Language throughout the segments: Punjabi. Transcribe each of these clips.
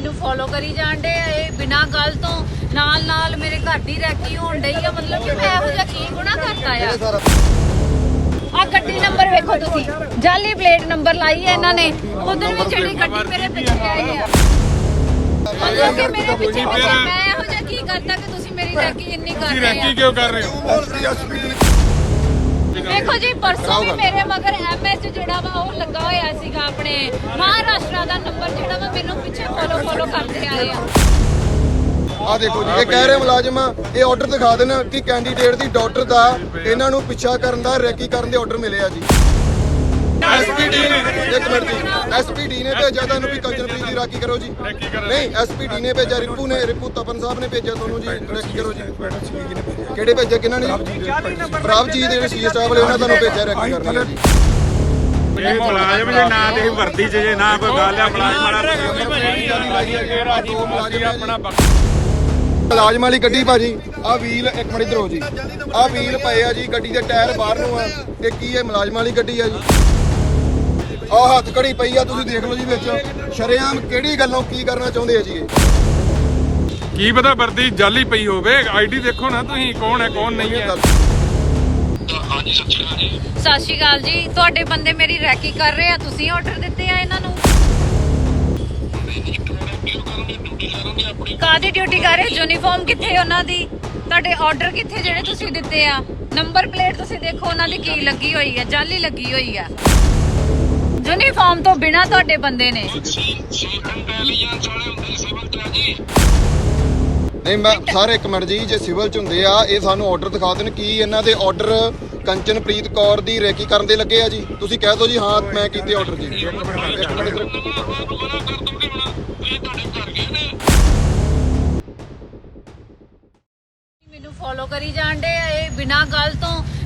ਮੈਨੂੰ ਫੋਲੋ ਕਰੀ ਜਾਂਦੇ ਆ ਇਹ ਬਿਨਾਂ ਗੱਲ ਤੋਂ ਨਾਲ ਨਾਲ ਮੇਰੇ ਘਰ ਦੀ ਰੈਕੀ ਹੋਣ ਡਈ ਆ ਮਤਲਬ ਕਿ ਮੈਂ ਇਹੋ ਜਿਹਾ ਕੀ ਗੁਨਾਹ ਕਰਤਾ ਆ? ਆ ਗੱਡੀ ਨੰਬਰ ਵੇਖੋ ਤੁਸੀਂ। ਜਾਲੀ ਪਲੇਟ ਨੰਬਰ ਲਾਈ ਹੈ ਇਹਨਾਂ ਨੇ। ਉਧਰ ਵੀ ਜਿਹੜੀ ਗੱਡੀ ਮੇਰੇ ਪਿੱਛੇ ਆਈ ਆ। ਮਤਲਬ ਕਿ ਮੇਰੇ ਪਿੱਛੇ ਪਿੱਛੇ ਮੈਂ ਇਹੋ ਜਿਹਾ ਕੀ ਕਰਤਾ ਕਿ ਤੁਸੀਂ ਮੇਰੀ ਰੈਕੀ ਇੰਨੀ ਕਰ ਰਹੇ ਰੈਕੀ ਆ? ਕਿਉਂ ਕਰ ਰਹੇ ਹੋ? ਵੇਖੋ ਜੀ ਪਰਸੋਂ ਵੀ ਮੇਰੇ ਮਗਰ ਐਮਐਚ ਜਿਹੜਾ ਵਾ ਉਹ ਲੱਗਾ ਹੋਇਆ ਸੀਗਾ ਆਪਣੇ ਮਹਾਰਾਸ਼ਟਰ ਦਾ ਨੰਬਰ ਜਿਹੜਾ ਵਾ ਮੈਨੂੰ ਪਿੱਛੇ ਫੋਲੋ ਫੋਲੋ ਕਰਦੇ ਆਏ ਆ ਆ ਦੇਖੋ ਜੀ ਇਹ ਕਹਿ ਰਹੇ ਮੁਲਾਜ਼ਮ ਇਹ ਆਰਡਰ ਦਿਖਾ ਦੇਣ ਕਿ ਕੈਂਡੀਡੇਟ ਦੀ ਡਾਕਟਰ ਦਾ ਇਹਨਾਂ ਨੂੰ ਪਿੱਛਾ ਕਰਨ ਦਾ ਰੈਕੀ ਕਰਨ ਦੇ ਆਰਡਰ ਮਿਲੇ ਆ ਜੀ। ਐਸਪੀਡੀ ਨੇ ਇੱਕ ਮਿੰਟ ਜੀ ਐਸਪੀਡੀ ਨੇ ਭੇਜਿਆ ਤੁਹਾਨੂੰ ਵੀ ਕੰਚਨਪ੍ਰੀਤ ਦੀ ਰਾਖੀ ਕਰੋ ਜੀ ਨਹੀਂ ਐਸਪੀਡੀ ਨੇ ਭੇਜਿਆ ਰਿਪੂ ਨੇ ਰਿਪੂ ਤਪਨ ਸਾਹਿਬ ਨੇ ਭੇਜਿਆ ਤੁਹਾਨੂੰ ਜੀ ਰਾਖੀ ਕਰੋ ਜੀ ਕਿਹੜੇ ਭੇਜਿਆ ਕਿਹਨਾਂ ਨੇ ਪ੍ਰਭਜੀਤ ਦੇ ਸੀ ਸਟਾਫ ਵਾਲੇ ਉਹਨਾਂ ਤੁਹਾਨੂੰ ਭੇਜਿਆ ਰਾਖੀ ਕਰਨ ਲਈ ਜੀ ਇਹ ਮੁਲਾਜ਼ਮ ਜੇ ਨਾ ਤੇ ਵਰਦੀ ਚ ਜੇ ਨਾ ਕੋਈ ਗੱਲ ਆ ਮੁਲਾਜ਼ਮ ਵਾਲਾ ਮੁਲਾਜ਼ਮ ਵਾਲੀ ਗੱਡੀ ਭਾਜੀ ਆ ਵੀਲ ਇੱਕ ਮਿੰਟ ਇਧਰ ਹੋ ਜੀ ਆ ਵੀਲ ਪਏ ਆ ਜੀ ਗੱਡੀ ਦੇ ਟਾਇਰ ਬਾਹਰ ਨੂੰ ਆ ਇਹ ਕੀ ਹੈ ਮੁਲਾਜ਼ਮ ਵਾਲੀ ਗੱਡੀ ਆ ਜੀ ਆ ਹੱਥ ਘੜੀ ਪਈ ਆ ਤੁਸੀਂ ਦੇਖ ਲਓ ਜੀ ਵਿੱਚ। ਸ਼ਰੇਆਮ ਕਿਹੜੀ ਗੱਲੋਂ ਕੀ ਕਰਨਾ ਚਾਹੁੰਦੇ ਆ ਜੀ ਇਹ? ਕੀ ਪਤਾ ਵਰਦੀ ਜਾਲੀ ਪਈ ਹੋਵੇ ਆਈਡੀ ਦੇਖੋ ਨਾ ਤੁਸੀਂ ਕੌਣ ਹੈ ਕੌਣ ਨਹੀਂ ਹੈ। ਸਤਿ ਸ਼੍ਰੀ ਅਕਾਲ ਜੀ। ਤੁਹਾਡੇ ਬੰਦੇ ਮੇਰੀ ਰੈਕੀ ਕਰ ਰਹੇ ਆ ਤੁਸੀਂ ਆਰਡਰ ਦਿੱਤੇ ਆ ਇਹਨਾਂ ਨੂੰ? ਕਾਦੀ ਡਿਊਟੀ ਕਰ ਰਹੇ ਯੂਨੀਫਾਰਮ ਕਿੱਥੇ ਉਹਨਾਂ ਦੀ? ਤੁਹਾਡੇ ਆਰਡਰ ਕਿੱਥੇ ਜਿਹੜੇ ਤੁਸੀਂ ਦਿੱਤੇ ਆ? ਨੰਬਰ ਪਲੇਟ ਤੁਸੀਂ ਦੇਖੋ ਉਹਨਾਂ ਦੀ ਕੀ ਲੱਗੀ ਹੋਈ ਆ ਜਾਲੀ ਲੱਗੀ ਹੋਈ ਆ ਯੂਨੀਫਾਰਮ ਤੋਂ ਬਿਨਾ ਤੁਹਾਡੇ ਬੰਦੇ ਨੇ। ਨਹੀਂ ਮੈਂ ਸਾਰੇ ਇੱਕ ਮਿੰਟ ਜੀ ਜੇ ਸਿਵਲ ਚ ਹੁੰਦੇ ਆ ਇਹ ਸਾਨੂੰ ਆਰਡਰ ਦਿਖਾ ਦੇਣ ਕੀ ਇਹਨਾਂ ਦੇ ਆਰਡਰ ਕੰਚਨਪ੍ਰੀਤ ਕੌਰ ਦੀ ਰੈਕੀ ਕਰਨ ਦੇ ਲੱਗੇ ਆ ਜੀ। ਤੁਸੀਂ ਕਹਿ ਦਿਓ ਜੀ ਹਾਂ ਮੈਂ ਕੀਤੇ ਆਰਡਰ ਜੀ। ਇੱਕ ਮਿੰਟ ਇੱਧਰ ਮੈਨੂੰ ਫੋਲੋ ਕਰੀ ਜਾਂਦੇ ਆ ਇਹ ਬਿਨਾਂ ਗੱਲ ਤੋਂ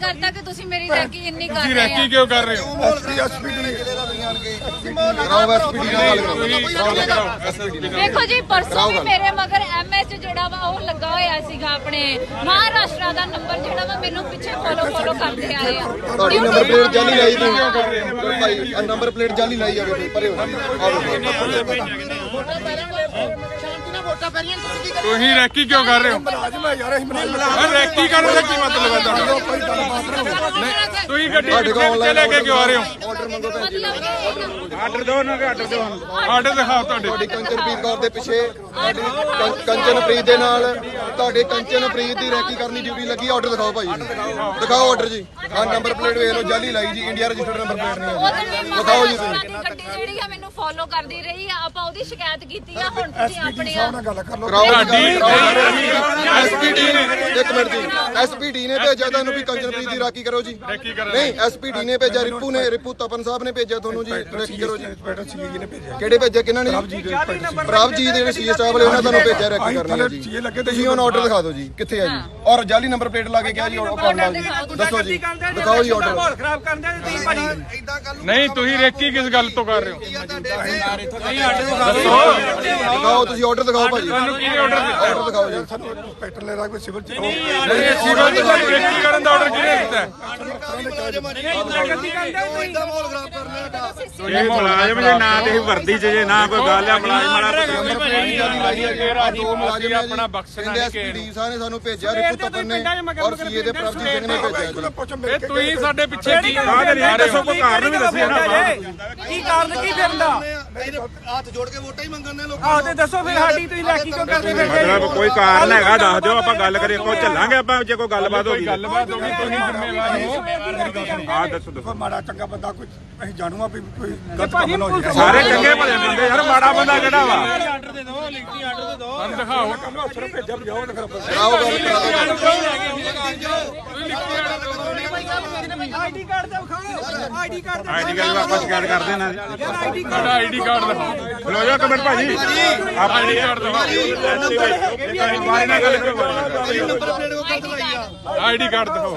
ਕਰਤਾ ਕਿ ਤੁਸੀਂ ਮੇਰੀ ਰੈਕੀ ਇੰਨੀ ਕਰ ਤੁਸੀਂ ਰਹੇ ਰੈਕੀ ਆ ਕਿਉਂ ਕਰ ਰਹੇ ਹੋ ਨਾਲ ਗੱਲ ਕਰਾਓ ਤੁਸੀਂ ਕਰਾਓ ਐਸਪੀਡੀ ਵੇਖੋ ਜੀ ਪਰਸੋਂ ਵੀ ਮੇਰੇ ਮਗਰ ਐਮਐਚ ਜਿਹੜਾ ਵਾ ਉਹ ਲੱਗਾ ਹੋਇਆ ਸੀਗਾ ਆਪਣੇ ਮਹਾਰਾਸ਼ਟਰ ਦਾ ਨੰਬਰ ਜਿਹੜਾ ਵਾ ਮੈਨੂੰ ਪਿੱਛੇ ਫੋਲੋ ਫੋਲੋ ਕਰਦੇ ਆਏ ਆ ਤੁਹਾਡੀ ਨੰਬਰ ਪਲੇਟ ਜਾਲੀ ਲਾਈ ਤੁਸੀਂ ਭਾਈ ਆ ਨੰਬਰ ਪਲੇਟ ਜਾਲੀ ਲਾਈ ਜਾਵੇ ਤੁਸੀਂ ਪਰੇ ਹੋ ਤੁਸੀਂ ਰੈਕੀ ਕਿਉਂ ਕਰ ਰਹੇ ਹੋ? ਰੈਕੀ ਕਰਨ ਦਾ ਕੀ ਮਤਲਬ ਹੈ ਤੁਹਾਡਾ? ਤੁਸੀਂ ਗੱਡੀ ਸਾਡੇ ਕੋਲ ਪਿੱਛੇ ਲੈ ਕੇ ਕਿਉਂ ਆ ਰਹੇ ਹੋ? ਮੰਗੋ ਭੈਣ ਜੀ। ਮਤਲਬ ਕਿ ਆਰਡਰ ਦਿਓ ਨਾ ਆਰਡਰ ਦਿਓ ਆਰਡਰ ਦਿਖਾਓ ਤੁਹਾਡੇ। ਤੁਹਾਡੀ ਕੰਚਨਪ੍ਰੀਤ ਕੌਰ ਦੇ ਪਿੱਛੇ। ਤੁਹਾਡੀ ਕੰ- ਕੰਚਨਪ੍ਰੀਤ ਦੇ ਨਾਲ ਤੁਹਾਡੇ ਕੰਚਨਪ੍ਰੀਤ ਦੀ ਰੈਕੀ ਕਰਨੀ ਡਿਊਟੀ ਲੱਗੀ। ਆਰਡਰ ਦਿਖਾਓ ਭਾਈ ਜੀ। ਦਿਖਾਓ ਆਰਡਰ ਜੀ। ਆ ਨੰਬਰ ਪਲੇਟ ਵੇਖ ਲਓ ਜਾਲੀ ਲਾਈ ਜੀ। ਇੰਡੀਆ ਰਜਿਸਟਰਡ ਨੰਬਰ ਪਲੇਟ ਨਹੀਂ ਉਧਰ ਹੈ ਵੀ ਜੀ ਦਿਖਾਓ ਜੀ ਮਹਾਰਾਸ਼ਟਰ ਤੁਸੀਂ। ਦੀ ਗੱਡੀ ਜਿਹੜੀ ਆ ਮੈਨੂੰ ਫੋਲੋ ਕਰਦੀ ਰਹੀ ਆ। ਆਪਾਂ ਉਹਦੀ ਸ਼ਿਕਾਇਤ ਕੀਤੀ ਆ। ਹੁਣ ਤੁਸੀਂ ਆਪਣੇ ਆ ਕਰਾਓ ਐਸਪੀਡੀ ਨੇ ਇੱਕ ਮਿੰਟ ਜੀ। ਐਸਪੀਡੀ ਨੇ ਭੇਜਿਆ ਤੁਹਾਨੂੰ ਵੀ ਕੰਚਨਪ੍ਰੀਤ ਦੀ ਰਾਖੀ ਕਰੋ ਜੀ। ਨਹੀਂ ਐਸਪੀਡੀ ਨੇ ਭੇਜਿਆ ਰਿਪੂ ਨੇ ਰਿਪੂ ਤਪਨ ਸਾਹਿਬ ਨੇ ਭੇਜਿਆ ਤੁਹਾਨੂੰ ਜੀ ਰਾਖੀ ਕਰੋ ਜੀ। ਕਿਹੜੇ ਭੇਜਿਆ ਕਿਹਨਾਂ ਨੇ? ਪ੍ਰਭਜੀਤ ਦੇ ਸੀ ਸਟਾਫ ਵਾਲੇ ਉਹਨਾਂ ਤੁਹਾਨੂੰ ਭੇਜਿਆ ਰਾਖੀ ਕਰਨ ਲਈ ਜੀ। ਤੁਸੀਂ ਹੁਣ ਆਰਡਰ ਦਿਖਾ ਦਿਓ ਜੀ ਕਿੱਥੇ ਆ ਜੀ? ਔਰ ਜਾਲੀ ਨੰਬਰ ਪਲੇਟ ਲਾ ਕੇ ਕਿਹਾ ਜੀ ਜੀ। ਦੱਸੋ ਜੀ। ਦਿਖਾਓ ਜੀ ਆਰਡਰ ਖਰਾਬ ਕਰਨ ਦੇ ਤੁਸੀਂ ਭਾਜੀ ਨਹੀਂ ਤੁਸੀਂ ਰੈਕੀ ਕਿਸ ਗੱਲ ਤੋਂ ਕਰ ਰਹੇ ਹੋ? ਦਿਖਾਓ ਤੁਸੀਂ ਆਰਡਰ ਦਿਖਾਓ ਭਾਜੀ। ਤੁਹਾਨੂੰ ਕਿਹਨੇ ਆਰਡਰ ਦਿੱਤਾ? ਆਰਡਰ ਦਿਖਾਓ ਜੀ। ਨਹੀਂ ਸਿਵਲ ਤੋਂ ਤੁਹਾਨੂੰ ਰੈਕੀ ਕਰਨ ਦਾ ਆਰਡਰ ਕਿਹਨੇ ਦਿੱਤਾ? ਹੈ? ਇਹ ਮੁਲਾਜ਼ਮ ਜੇ ਨਾ ਤੇ ਵਰਦੀ ਚ ਜੇ ਨਾ ਕੋਈ ਗੱਲ ਆ ਮੁਲਾਜ਼ਮ ਵਾਲਾ ਆਪਣਾ ਬਖਸ਼ਣਾ ਕਹਿੰਦੇ ਐਸਪੀਡੀ ਸਾਹਿਬ ਨੇ ਸਾਨੂੰ ਭੇਜਿਆ ਰਿਪੂ ਤਪਨ ਨੇ ਔਰ ਸੀਏ ਦੇ ਪ੍ਰਭਜੀਤ ਸਿੰਘ ਨੇ ਭੇਜਿਆ ਜੀ। ਇਹ ਤੁਸੀਂ ਸਾਡੇ ਪਿੱਛੇ ਕੀ ਆਹ ਨਹੀਂ ਦੱਸੋ ਕੋਈ ਕਾਰਨ ਵੀ ਦੱਸਿਆ ਨਾ ਕੀ ਕਾਰਨ ਕੀ ਫਿਰਦਾ ਹੱਥ ਜੋੜ ਕੇ ਵੋਟਾਂ ਹੀ ਮੰਗਣ ਨੇ ਲੋਕ। ਆਹ ਤੇ ਦੱਸੋ ਫਿਰ ਸਾਡੀ ਤੁਸੀਂ ਲੈਕੀ ਕਿਉਂ ਕਰਦੇ ਫਿਰਦੇ? ਮਤਲਬ ਕੋਈ ਕਾਰਨ ਹੈਗਾ ਦੱਸ ਦਿਓ ਆਪਾਂ ਗੱਲ ਕਰੀਏ ਕੋ ਚੱਲਾਂਗੇ ਆਪਾਂ ਜੇ ਕੋਈ ਗੱਲਬਾਤ ਹੋ ਗਈ ਗੱਲਬਾਤ ਹੋ ਗਈ ਤੁਸੀਂ ਜ਼ਿੰਮੇਵਾਰ ਹੋ। ਹਾਂ ਦੱਸੋ ਦੱਸੋ। ਮਾੜਾ ਚੰਗਾ ਬੰਦਾ ਕੋਈ ਅਸੀਂ ਜਾਣੂਗਾ ਵੀ ਕੋਈ ਗਲਤ ਕੰਮ ਨਾ ਹੋ ਜਾਏ ਸਾਰੇ ਚੰਗੇ ਭਲੇ ਬੰਦੇ ਯਾਰ ਮਾੜਾ ਬੰਦਾ ਕਿਹੜਾ ਵਾ ਸਾਨੂੰ ਦਿਖਾਓ ਅਫਸਰ ਭੇਜਿਆ ਬਜਾਓ ਤੇ ਫਿਰ ਆਪਾਂ ਕਰਾਓ ਗੱਲ ਕਰਾ ਦਿਓ ਗੱਲ। ਆਈਡੀ ਕਾਰਡ ਤਾਂ ਵਿਖਾਓ ਆਈਡੀ ਕਾਰਡ ਆਈਡੀ ਗੱਲ ਆਪਾਂ ਸ਼ਿਕਾਇਤ ਕਰਦੇ ਨਾ ਜੀ ਆਈਡੀ ਸਾਡਾ ਆਈਡੀ ਕਾਰਡ ਦਿਖਾਓ ਖਲੋ ਜਾ ਕਮੈਂਟ ਭਾਜੀ ਆਪਾਂ ਆਈਡੀ ਕਾਰਡ ਦਿਖਾਓ ਮਾਰੇ ਨਾਲ ਗੱਲ ਕਰੋ ਆਈਡੀ ਕਾਰਡ ਦਿਖਾਓ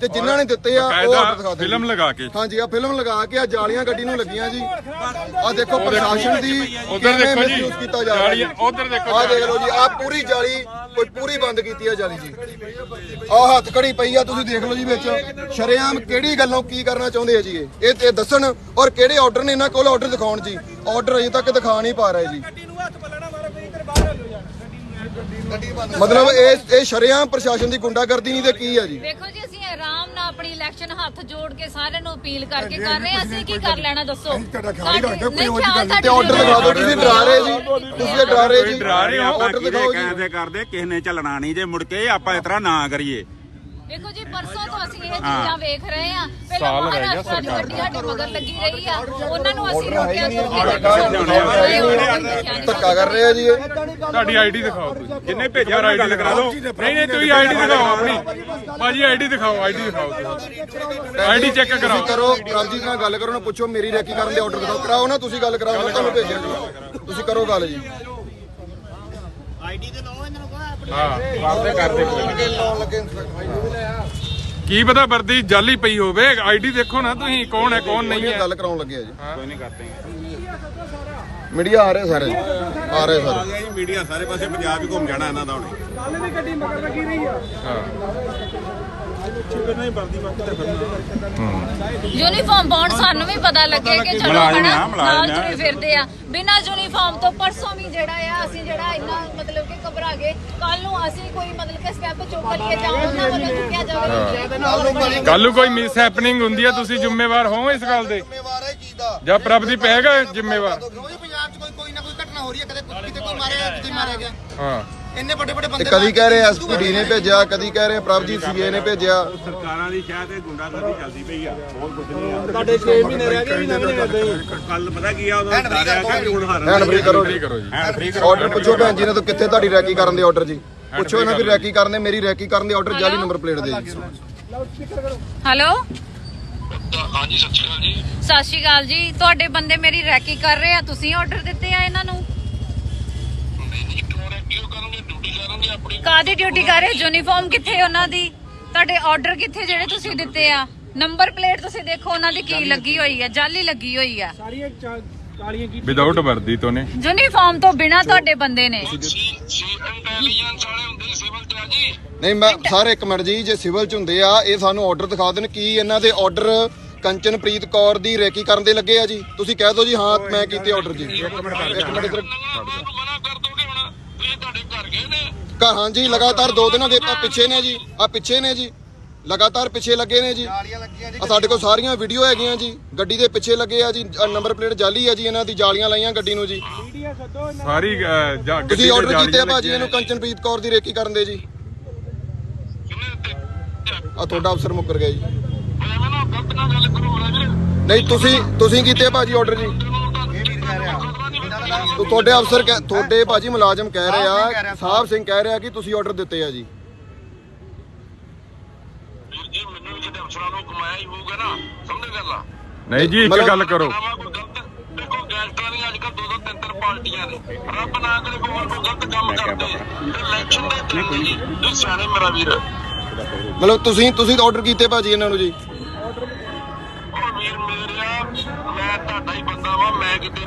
ਤੇ ਜਿਨ੍ਹਾਂ ਨੇ ਦਿੱਤੇ ਆ ਉਹ ਆਰਡਰ ਦਿਖਾ ਦੇਣ ਫਿਲਮ ਲਗਾ ਕੇ। ਹਾਂਜੀ ਆ ਫਿਲਮ ਲਗਾ ਕੇ ਆ ਜਾਲੀਆਂ ਗੱਡੀ ਨੂੰ ਲੱਗੀਆਂ ਜੀ। ਆ ਦੇਖੋ ਪ੍ਰਸ਼ਾਸਨ ਦੀ ਉਧਰ ਦੇਖੋ ਜੀ ਕੀਤਾ ਜਾ ਰਿਹਾ ਜਾਲੀਆਂ ਉਧਰ ਦੇਖੋ ਆ ਦੇਖ ਲਓ ਜੀ ਆ ਪੂਰੀ ਜਾਲੀ ਕੋਈ ਪੂਰੀ ਬੰਦ ਕੀਤੀ ਆ ਜਾਲੀ ਜੀ। ਆ ਹੱਥ ਕੜੀ ਪਈ ਆ ਤੁਸੀਂ ਦੇਖ ਲਓ ਜੀ ਵਿੱਚ। ਸ਼ਰੇਆਮ ਕਿਹੜੀ ਗੱਲੋਂ ਕੀ ਕਰਨਾ ਚਾਹੁੰਦੇ ਆ ਜੀ ਇਹ? ਇਹ ਇਹ ਦੱਸਣ ਔਰ ਕਿਹੜੇ ਆਰਡਰ ਨੇ ਇਹਨਾਂ ਕੋਲ ਆਰਡਰ ਦਿਖਾਉਣ ਜੀ? ਆਰਡਰ ਅਜੇ ਤੱਕ ਦਿਖਾ ਨਹੀਂ ਪਾ ਰਹੇ ਜੀ। ਗੱਡੀ ਨੂੰ ਹੱਥ ਪੱਲਣਾ ਮਾਰੋ ਕੋਈ ਇੱਧਰ ਬਾਹਰ ਹੱਲੋ ਜਾ ਮਤਲਬ ਇਹ ਇਹ ਸ਼ਰੇਆਮ ਪ੍ਰਸ਼ਾਸਨ ਦੀ ਗੁੰਡਾਗਰਦੀ ਨਹੀਂ ਤੇ ਕੀ ਆ ਜੀ? ਦੇਖੋ ਜੀ ਅਸੀਂ ਆਰਾਮ ਨਾਲ ਆਪਣੀ ਇਲੈਕਸ਼ਨ ਹੱਥ ਜੋੜ ਕੇ ਸਾਰਿਆਂ ਨੂੰ ਅਪੀਲ ਕਰਕੇ ਕਰ ਰਹੇ ਹਾਂ ਅਸੀਂ ਕੀ ਕਰ ਲੈਣਾ ਦੱਸੋ? ਹੀ ਤੇ ਆਰਡਰ ਦਿਓ ਤੁਸੀਂ ਡਰਾ ਰਹੇ ਜੀ। ਤੁਸੀਂ ਇਹ ਡਰਾ ਰਹੇ ਜੀ। ਡਰਾ ਰਹੇ ਆਪਾਂ ਆਰਡਰ ਕਿਹਦੇ ਦਿਖਾਓ ਜੀ। ਕਹਿੰਦੇ ਕਰਦੇ ਕਿਸੇ ਨੇ ਚੱਲਣਾ ਨਹੀਂ ਜੇ ਮੁੜ ਕੇ ਆਪਾਂ ਇਸ ਤਰ੍ਹਾਂ ਨਾ ਕਰੀਏ। ਦੇਖੋ ਜੀ ਪਰਸੋਂ ਤੋਂ ਅਸੀਂ ਇਹ ਚੀਜ਼ਾਂ ਵੇਖ ਰਹੇ ਹਾਂ। ਪਹਿਲਾਂ ਸਾਲ ਰਹਿ ਗਿਆ ਮਹਾਰਾਸ਼ਟਰ ਦੀ ਗੱਡੀ ਸਾਡੇ ਮਗਰ ਲੱਗੀ ਰਹੀ ਆ। ਉਹਨਾਂ ਨੂੰ ਅਸੀਂ ਰੋਕਿਆ ਸੀ ਧੱਕਾ ਕਰ ਰਹੇ ਆ ਜੀ ਇਹ। ਤੁਹਾਡੀ ਆਈਡੀ ਦਿਖਾਓ। ਤੁਸੀਂ ਜਿੰਨੇ ਭੇਜਿਆ ਗੱਲ ਕਰਾ ਦਿਓ। ਨਹੀਂ ਨਹੀਂ ਤੁਸੀਂ ਆਈਡੀ ਦਿਖਾਓ ਆਪਣੀ। ਭਾਜੀ ਆਈਡੀ ਦਿਖਾਓ ਆਈਡੀ ਦਿਖਾਓ। ਆਈਡੀ ਚੈੱਕ ਤੁਸੀਂ ਕਰਾਓ। ਕਰੋ ਪ੍ਰਭਜੀਤ ਨਾਲ ਗੱਲ ਕਰੋ ਨਾ ਪੁੱਛੋ ਮੇਰੀ ਰੈਕੀ ਕਰਨ ਦੇ ਆਰਡਰ ਦਿਖਾਓ। ਕਰਾਓ ਨਾ ਤੁਸੀਂ ਗੱਲ ਕਰਾਓ ਮੈਂ ਤੁਹਾਨੂੰ ਭੇਜਿਆ। ਜੀ ਤੁਸੀਂ ਕਰੋ ਗੱਲ ਜੀ। ਹਾਂ ਵਾਪਸ ਕਰਦੇ ਲਾਉਣ ਲੱਗੇ ਕੀ ਪਤਾ ਵਰਦੀ ਜਾਲੀ ਪਈ ਹੋਵੇ ਆਈਡੀ ਦੇਖੋ ਨਾ ਤੁਸੀਂ ਕੌਣ ਹੈ ਕੌਣ ਨਹੀਂ ਹੈ। ਗੱਲ ਕਰਾਉਣ ਲੱਗੇ ਆ ਜੀ। ਕੋਈ ਨਹੀਂ ਕਰਦੇ ਮੀਡੀਆ ਆ ਰਹੇ ਸਾਰੇ। ਆ ਰਹੇ ਸਾਰੇ। ਮੀਡੀਆ ਸਾਰੇ ਪਾਸੇ ਪੰਜਾਬ ਹੀ ਘੁੰਮ ਜਾਣਾ ਇਹਨਾਂ ਦਾ ਹੁਣੇ। ਕੱਲ ਵੀ ਗੱਡੀ ਮਗਰ ਲੱਗੀ ਰਹੀ ਆ। ਯੂਨੀਫਾਰਮ ਪਾਉਣ ਸਾਨੂੰ ਵੀ ਪਤਾ ਲੱਗੇ ਕਿ ਚਲੋ ਮੁਲਾਜ਼ਮ ਹਨਾ ਆ, ਮੁਲਾਜ਼ਮ ਨਾਲ ਆ। ਤੁਰੇ ਫਿਰਦੇ ਆ। ਬਿਨਾਂ ਯੂਨੀਫਾਰਮ ਤੋਂ ਪਰਸੋਂ ਵੀ ਜਿਹੜਾ ਆ ਅਸੀਂ ਜਿਹੜਾ ਇੰਨਾ ਮਤਲਬ ਕਿ ਘਬਰਾ ਗਏ। ਕੱਲ ਨੂੰ ਅਸੀਂ ਕੋਈ ਮਤਲਬ ਕਿ ਸਟੈਪ ਚੁੱਕ ਲਈਏ ਜਾਂ ਉਹਨਾਂ ਵੱਲੋਂ ਚੁੱਕਿਆ ਜਾਵੇ ਕੱਲ ਨੂੰ ਕੋਈ ਮਿਸ ਹੈਪਨਿੰਗ ਹੁੰਦੀ ਹੈ ਤੁਸੀਂ ਜ਼ਿੰਮੇਵਾਰ ਹੋ ਇਸ ਗੱਲ ਦੇ? ਜ਼ਿੰਮੇਵਾਰ ਹੈ ਚੀਜ਼ ਦਾ। ਜਾਂ ਪ੍ਰਭਦੀਪ ਹੈਗਾ ਜ਼ਿੰਮੇਵਾਰ? ਰੋਜ਼ ਪੰਜਾਬ 'ਚ ਕੋਈ ਕੋਈ ਨਾ ਕੋਈ ਘਟਨਾ ਹੋ ਰਹੀ ਹੈ ਕਦੇ ਕਿਤੇ ਕੋਈ ਮਾਰਿਆ ਕਿਤੇ ਮਾਰਿਆ ਗਿਆ। ਹਾਂ। ਇੰਨੇ ਵੱਡੇ ਵੱਡੇ ਤੇ ਬੰਦੇ ਕਦੀ ਕਹਿ ਰਹੇ ਐਸਪੀਡੀ ਨੇ ਭੇਜਿਆ ਕਦੀ ਕਹਿ ਰਹੇ ਪ੍ਰਭਜੀਤ ਸੀਏ ਨੇ ਭੇਜਿਆ। ਸਰਕਾਰਾਂ ਦੀ ਸ਼ਾਇਦ ਇਹ ਗੁੰਡਾਗਰਦੀ ਚੱਲਦੀ ਪਈ ਆ। ਬਹੁਤ ਕੁਝ ਨਹੀਂ ਆ। ਤੁਹਾਡੇ 6 ਮਹੀਨੇ ਰਹਿ ਗਏ ਵੀ ਲੰਘਣੇ ਏਦਾਂ ਹੀ। ਕੱਲ ਪਤਾ ਕੀ ਆ ਉਦੋਂ ਡਰਿਆ ਕਿ ਹੁਣ ਹਾਰਨ ਹੈਂਡ ਫ੍ਰੀ ਕਰੋ ਜੀ। ਕਰੋ ਜੀ। ਹੈਂਡ ਫ੍ਰੀ ਆਰਡਰ ਪੁੱਛੋ ਭੈਣ ਜੀ ਨੇ ਤਾਂ ਕਿੱਥੇ ਤੁਹਾਡੀ ਰੈਕੀ ਕਰਨ ਦੇ ਆਰਡਰ ਜੀ? ਪੁੱਛੋ ਇਹਨਾਂ ਵੀ ਰੈਕੀ ਕਰਨ ਦੇ ਮੇਰੀ ਰੈਕੀ ਕਰਨ ਦੇ ਆਰਡਰ ਜਾਲੀ ਨੰਬਰ ਪਲੇਟ ਦੇ ਜੀ। ਹੈਲੋ ਹਾਂਜੀ ਸਤਿ ਸ਼੍ਰੀ ਅਕਾਲ ਜੀ। ਸਤਿ ਸ਼੍ਰੀ ਅਕਾਲ ਜੀ। ਤੁਹਾਡੇ ਬੰਦੇ ਮੇਰੀ ਰੈਕੀ ਕਰ ਰਹੇ ਆ ਤੁਸੀਂ ਆਰਡਰ ਦਿੱਤੇ ਆ ਇਹਨਾਂ ਨੂੰ? ਕਾਦੀ ਡਿਊਟੀ ਕਰ ਰਹੇ ਯੂਨੀਫਾਰਮ ਕਿੱਥੇ ਉਹਨਾਂ ਦੀ? ਤੁਹਾਡੇ ਆਰਡਰ ਕਿੱਥੇ ਜਿਹੜੇ ਤੁਸੀਂ ਦਿੱਤੇ ਆ? ਨੰਬਰ ਪਲੇਟ ਤੁਸੀਂ ਦੇਖੋ ਉਹਨਾਂ ਦੀ ਕੀ ਲੱਗੀ ਹੋਈ ਆ ਜਾਲੀ ਲੱਗੀ ਹੋਈ ਆ। ਸਾਰੀਆਂ ਚਾ- ਕਾਲੀਆਂ ਕੀ ਵਿਦਆਊਟ ਵਰਦੀ ਤੋਂ ਨੇ। ਯੂਨੀਫਾਰਮ ਤੋਂ ਬਿਨਾ ਤੁਹਾਡੇ ਬੰਦੇ ਨੇ। ਨਹੀਂ ਮੈਂ ਸਾਰੇ ਇੱਕ ਮਿੰਟ ਜੀ ਜੇ ਸਿਵਲ ਚ ਹੁੰਦੇ ਆ ਇਹ ਸਾਨੂੰ ਆਰਡਰ ਦਿਖਾ ਦੇਣ ਕੀ ਇਹਨਾਂ ਦੇ ਆਰਡਰ ਕੰਚਨਪ੍ਰੀਤ ਕੌਰ ਦੀ ਰੈਕੀ ਕਰਨ ਦੇ ਲੱਗੇ ਆ ਜੀ। ਤੁਸੀਂ ਕਹਿ ਦਿਓ ਜੀ ਹਾਂ ਮੈਂ ਕੀਤੇ ਆਰਡਰ ਜੀ। ਇੱਕ ਮਿੰਟ ਇੱਧਰ। ਘਰ ਹਾਂ ਜੀ ਲਗਾਤਾਰ ਦੋ ਦਿਨਾਂ ਦੇ ਆ ਪਿੱਛੇ ਨੇ ਜੀ ਆ ਪਿੱਛੇ ਨੇ ਜੀ ਲਗਾਤਾਰ ਪਿੱਛੇ ਲੱਗੇ ਨੇ ਜੀ। ਆ ਸਾਡੇ ਕੋਲ ਸਾਰੀਆਂ ਵੀਡੀਓ ਹੈਗੀਆਂ ਜੀ ਗੱਡੀ ਦੇ ਪਿੱਛੇ ਲੱਗੇ ਆ ਜੀ ਨੰਬਰ ਪਲੇਟ ਜਾਲੀ ਆ ਜੀ ਇਹਨਾਂ ਦੀ ਜਾਲੀਆਂ ਲਾਈਆਂ ਗੱਡੀ ਨੂੰ ਜੀ। ਸਾਰੀ ਅਹ, ਜਾ- ਗੱਡੀ ਤੁਸੀਂ ਤੇ ਆਰਡਰ ਕੀਤੇ ਆ ਜਾਲੀਆਂ ਭਾਜੀ ਲੱਗੀਆਂ ਇਹਨੂੰ ਕੰਚਨਪ੍ਰੀਤ ਕੌਰ ਦੀ ਰੇਕੀ ਕਰਨ ਦੇ ਜੀ। ਆ ਤੁਹਾਡਾ ਅਫਸਰ ਮੁੱਕਰ ਗਿਆ ਜੀ। ਨਹੀਂ ਤੁਸੀਂ ਤੁਸੀਂ ਕੀਤੇ ਆ ਭਾਜੀ ਆਰਡਰ ਜੀ। ਤੁਹਾਡੇ ਅਫਸਰ ਕਹਿ- ਤੁਹਾਡੇ ਭਾਜੀ ਮੁਲਾਜ਼ਮ ਕਹਿ ਰਹੇ ਆ ਸਾਹਿਬ। ਸਿੰਘ ਕਹਿ ਰਿਹਾ ਕਿ ਤੁਸੀਂ ਆਰਡਰ ਦਿੱਤੇ ਆ ਜੀ। ਜੀ ਮੈਨੂੰ ਵੀ ਕਿਤੇ ਅਫਸਰਾਂ ਨੂੰ ਕਮਾਇਆ ਹੀ ਹੋਊਗਾ ਨਾ ਸਮਝ ਗੱਲ ਆ? ਨਹੀਂ ਜੀ ਇੱਕ ਮਤਲਬ- ਗੱਲ ਕਰੋ। ਆਵਾ ਕੋਈ ਗਲਤ ਦੇਖੋ ਗੈਂਗਸਟਰਾਂ ਦੀਆਂ ਅੱਜ ਕੱਲ੍ਹ ਦੋ ਦੋ ਤਿੰਨ ਤਿੰਨ ਪਾਰਟੀਆਂ ਨੇ। ਰੱਬ ਨਾ ਕਰੇ ਕੋਈ ਹੋਰ ਕੋਈ ਗਲਤ ਕੰਮ ਕਰਦੇ। ਇਲੈਕਸ਼ਨ ਦੇ ਦਿਨ ਜੀ। ਤੁਸੀਂ ਸਿਆਣੇ ਮੇਰਾ ਵੀਰ। ਉਹ ਮਤਲਬ ਤੁਸੀਂ ਤੁਸੀਂ ਆਰਡਰ ਕੀਤੇ ਭਾਜੀ ਇਹਨਾਂ ਨੂੰ ਜੀ? ਵੀਰ ਮੈਂ ਤੁਹਾਡਾ ਹੀ ਬੰਦਾ ਵਾਂ ਮੈਂ ਕਿਤੇ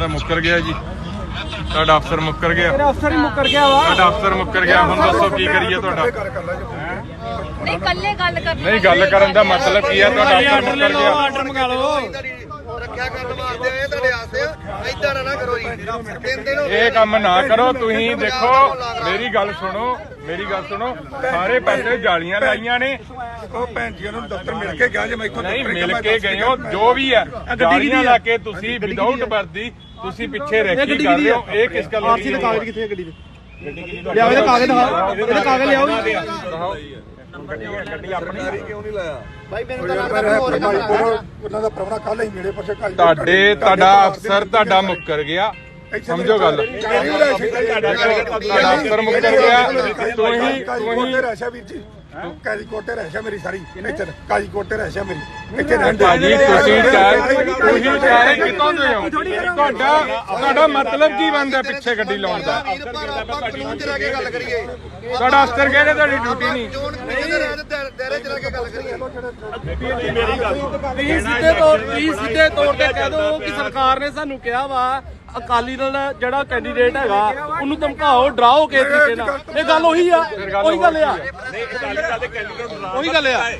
ਇਹਦਾ ਮੁੱਕਰ ਗਿਆ ਜੀ। ਤੁਹਾਡਾ ਅਫਸਰ ਮੁੱਕਰ ਗਿਆ। ਤੇਰਾ ਅਫਸਰ ਹੀ ਮੁੱਕਰ ਗਿਆ ਵਾ। ਤੁਹਾਡਾ ਅਫਸਰ ਮੁੱਕਰ ਗਿਆ। ਹੁਣ ਦੱਸੋ ਕੀ ਕਰੀਏ ਤੁਹਾਡਾ। ਨਹੀਂ ਕੱਲੇ ਗੱਲ ਕਰਨੀ ਨਹੀਂ ਗੱਲ ਕਰਨ ਦਾ ਮਤਲਬ ਕੀ ਹੈ? ਤੁਹਾਡਾ ਅਫਸਰ ਮੁੱਕਰ ਗਿਆ। ਆਰਡਰ ਮੰਗਾ ਲਓ। ਰੱਖਿਆ ਕਰਨ ਵਾਸਤੇ ਆਏ ਤੁਹਾਡੇ ਆਸਤੇ ਇਦਾਂ ਨਾ ਕਰੋ ਜੀ। ਤਿੰਨ ਦਿਨ ਹੋ ਗਏ। ਇਹ ਕੰਮ ਨਾ ਕਰੋ ਤੁਸੀਂ ਦੇਖੋ ਮੇਰੀ ਗੱਲ ਸੁਣੋ ਮੇਰੀ ਗੱਲ ਸੁਣੋ ਸਾਰੇ ਪਾਸੇ ਜਾਲੀਆਂ ਲਾਈਆਂ ਨੇ। ਉਹ ਭੈਣ ਜੀ ਨੂੰ ਦਫ਼ਤਰ ਮਿਲ ਕੇ ਗਿਆ ਜੇ ਮੈਂ ਇੱਥੋਂ ਨਹੀਂ ਦਫ਼ਤਰ ਮਿਲ ਕੇ ਗਏ ਹੋ ਜੋ ਵੀ ਹੈ ਜਾਲੀਆਂ ਲਾ ਕੇ ਤੁਸੀਂ ਵਿਦਆਊਟ ਵਰਦੀ ਤੁਸੀਂ ਪਿੱਛੇ ਰੈਕੀ ਕਰ ਰਹੇ ਹੋ ਇਹ ਕਿਸ ਗੱਲ ਦੀ ਆਰਸੀ ਦੇ ਕਾਗਜ਼ ਕਿੱਥੇ ਹੈ ਗੱਡੀ ਦੇ। ਲਿਆਓ ਇਹਦੇ ਕਾਗਜ਼ ਦਿਖਾਓ। ਇਹਦੇ ਕਾਗਜ਼ ਲਿਆਓ ਭਾਈ ਮੈਨੂੰ ਤਾਂ ਲੱਗਦਾ ਹੋਰ ਹੀ ਕੰਮ ਉਹਨਾਂ ਦਾ ਪ੍ਰਵਣਾ ਕੱਲ ਹੀ ਮੇਰੇ ਪਾਸੇ ਕਾਜ ਤੁਹਾਡੇ ਤੁਹਾਡਾ ਅਫਸਰ ਤੁਹਾਡਾ ਮੁੱਕਰ ਗਿਆ ਸਮਝੋ ਗੱਲ ਤੁਹਾਡਾ ਅਫਸਰ ਮੁੱਕਰ ਗਿਆ ਤੁਸੀਂ ਤੁਸੀਂ ਕਾਜੀ ਕੋਟੇ ਰਹਿਸ਼ਾ ਮੇਰੀ ਸਾਰੀ। ਇੱਥੇ ਕਾਜੀ ਕੋਟੇ ਰਹਿਸ਼ਾ ਮੇਰੀ। ਇੱਥੇ ਰਹਿੰਦੇ ਭਾਜੀ ਤੁਸੀਂ ਚਾਹੇ ਤੁਸੀਂ ਚਾਹੇ ਕਿਤੋਂ ਦੇ ਹੋ? ਤੁਹਾਡਾ ਤੁਹਾਡਾ ਮਤਲਬ ਕੀ ਬਣਦਾ ਪਿੱਛੇ ਗੱਡੀ ਲਾਉਣ ਦਾ? ਤੁਹਾਡਾ ਅਫਸਰ ਕਹਿੰਦੇ ਤੁਹਾਡੀ ਡਿਊਟੀ ਨਹੀਂ? ਤੁਸੀਂ ਸਿੱਧੇ ਤੌਰ ਤੁਸੀਂ ਸਿੱਧੇ ਤੌਰ ਤੇ ਕਹਿ ਦਿਓ ਕਿ ਸਰਕਾਰ ਨੇ ਸਾਨੂੰ ਕਿਹਾ ਵਾ ਅਕਾਲੀ ਦਲ ਦਾ ਜਿਹੜਾ ਕੈਂਡੀਡੇਟ ਹੈਗਾ ਉਹਨੂੰ ਧਮਕਾਓ ਡਰਾਓ ਕਿਸੇ ਤਰੀਕੇ ਨਾਲ। ਇਹ ਗੱਲ ਉਹੀ ਆ ਉਹੀ ਗੱਲ ਆ। ਉਹੀ ਗੱਲ ਆ।